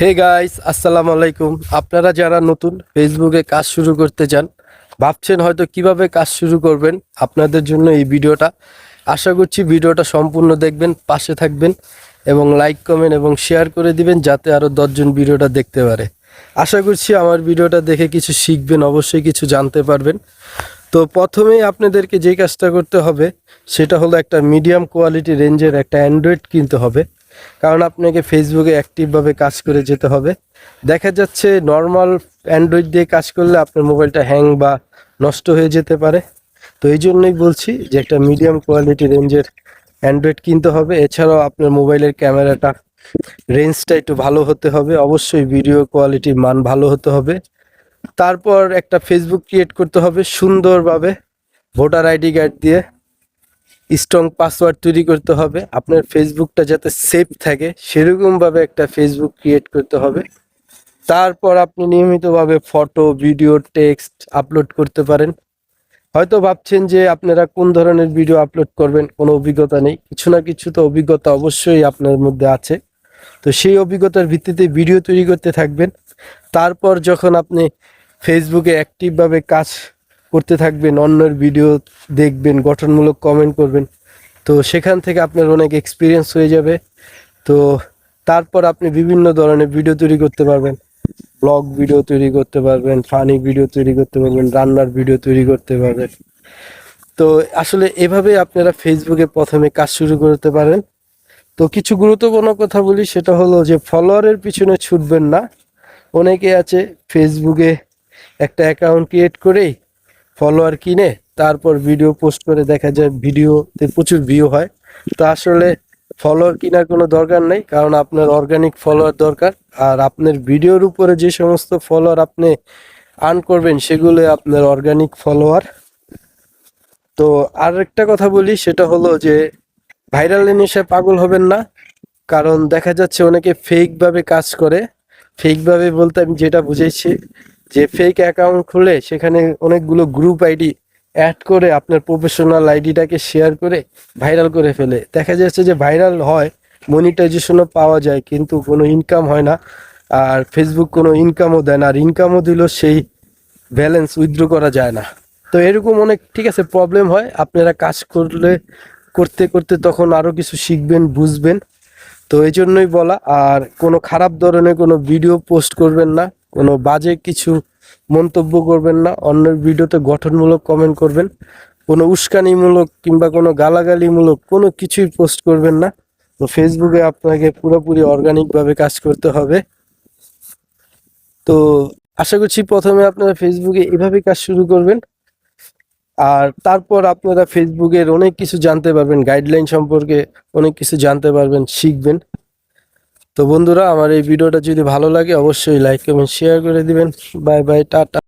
Hey guys আসসালামু আলাইকুম। আপনারা যারা নতুন ফেসবুকে কাজ শুরু করতে চান, ভাবছেন হয়তো কীভাবে কাজ শুরু করবেন, আপনাদের জন্য এই ভিডিওটা। আশা করছি ভিডিওটা সম্পূর্ণ দেখবেন, পাশে থাকবেন এবং লাইক কমেন্ট এবং শেয়ার করে দিবেন যাতে আরও দশজন ভিডিওটা দেখতে পারে। আশা করছি আমার ভিডিওটা দেখে কিছু শিখবেন, অবশ্যই কিছু জানতে পারবেন। তো প্রথমেই আপনাদেরকে যে কাজটা করতে হবে, সেটা হলো একটা মিডিয়াম কোয়ালিটি রেঞ্জের একটা অ্যান্ড্রয়েড কিনতে হবে। কারণ আপনাকে ফেসবুকে অ্যাক্টিভভাবে কাজ করে যেতে হবে। দেখা যাচ্ছে নর্মাল অ্যান্ড্রয়েড দিয়ে কাজ করলে আপনার মোবাইলটা হ্যাং বা নষ্ট হয়ে যেতে পারে। তো এই জন্যই বলছি যে একটা মিডিয়াম কোয়ালিটি রেঞ্জের অ্যান্ড্রয়েড কিনতে হবে। এছাড়াও আপনার মোবাইলের ক্যামেরাটা রেঞ্জটা একটু ভালো হতে হবে। অবশ্যই ভিডিও কোয়ালিটির মান ভালো হতে হবে। তারপর একটা ফেসবুক ক্রিয়েট করতে হবে সুন্দরভাবে। ভোটার আইডি কার্ড দিয়ে। স্ট্রং পাসওয়ার্ড তৈরি করতে হবে। আপনার ফেসবুকটা যাতে সেফ থাকে, সেরকমভাবে একটা ফেসবুক ক্রিয়েট করতে হবে। তারপর আপনি নিয়মিতভাবে ফটো ভিডিও টেক্সট আপলোড করতে পারেন। হয়তো ভাবছেন যে আপনারা কোন ধরনের ভিডিও আপলোড করবেন, কোনো অভিজ্ঞতা নেই। কিছু না কিছু তো অভিজ্ঞতা অবশ্যই আপনার মধ্যে আছে। তো সেই অভিজ্ঞতার ভিত্তিতে ভিডিও তৈরি করতে থাকবেন। তারপর যখন আপনি ফেসবুকে অ্যাক্টিভভাবে কাজ করতে থাকবেন, অন্যের ভিডিও দেখবেন, গঠনমূলক কমেন্ট করবেন। তো সেখান থেকে আপনার অনেক এক্সপিরিয়েন্স হয়ে যাবে। তো তারপর আপনি বিভিন্ন ধরনের ভিডিও তৈরি করতে পারবেন। ব্লগ ভিডিও তৈরি করতে পারবেন ফানি ভিডিও তৈরি করতে পারবেন, রান্নার ভিডিও তৈরি করতে পারবেন। তো আসলে এভাবে আপনারা ফেসবুকে প্রথমে কাজ শুরু করতে পারেন। তো কিছু গুরুত্বপূর্ণ কথা বলি, সেটা হলো যে ফলোয়ারের পিছনে ছুটবেন না। অনেকে আছে ফেসবুকে একটা অ্যাকাউন্ট ক্রিয়েট করেই ফলোয়ার কিনে তারপর ভিডিও পোস্ট করে দেখা যায় ভিডিওতে প্রচুর ভিউ হয়। তো আসলে ফলোয়ার কেনার কোনো দরকার নেই, কারণ আপনার অর্গানিক ফলোয়ার দরকার। আর আপনার ভিডিওর উপরে যে সমস্ত ফলোয়ার আপনি আর্ন করবেন, সেগুলো আপনার অর্গানিক ফলোয়ার তো আর একটা কথা বলি, সেটা হলো যে ভাইরাল নেশায় পাগল হবেন না, কারণ দেখা যাচ্ছে অনেকে ফেকভাবে কাজ করে। ফেকভাবে বলতে আমি যেটা বুঝেছি যে ফেক অ্যাকাউন্ট খুলে সেখানে অনেকগুলো গ্রুপ আইডি অ্যাড করে আপনার প্রফেশনাল আইডিটাকে শেয়ার করে ভাইরাল করে ফেলে। দেখা যাচ্ছে যে ভাইরাল হয় মনিটাইজেশনও পাওয়া যায়, কিন্তু কোনো ইনকাম হয় না। আর ফেসবুক কোনো ইনকামও দেয় না, আর ইনকামও দিল সেই ব্যালেন্স উইথড্র করা যায় না। তো এরকম অনেক, ঠিক আছে প্রবলেম হয়। আপনারা কাজ করলে, করতে করতে তখন আরও কিছু শিখবেন, বুঝবেন। তো এই জন্যই বলা, আর কোনো খারাপ ধরনের কোনো ভিডিও পোস্ট করবেন না। কোনো বাজে কিছু মন্তব্য করবেন না, অন্যের ভিডিওতে গঠনমূলক কমেন্ট করবেন, কোনো উস্কানিমূলক কিংবা কোনো গালাগালিমূলক কোনো কিছুই পোস্ট করবেন না। তো ফেসবুকে আপনাকে পুরোপুরি অর্গানিকভাবে কাজ করতে হবে। তো আশা করছি প্রথমে আপনারা ফেসবুকে এভাবে কাজ শুরু করবেন। আর তারপর আপনারা ফেসবুকের অনেক কিছু জানতে পারবেন গাইডলাইন সম্পর্কে অনেক কিছু জানতে পারবেন, শিখবেন। তো বন্ধুরা, আমার এই ভিডিওটা যদি ভালো লাগে, অবশ্যই লাইক কমেন্ট শেয়ার করে দিবেন। Bye bye tata.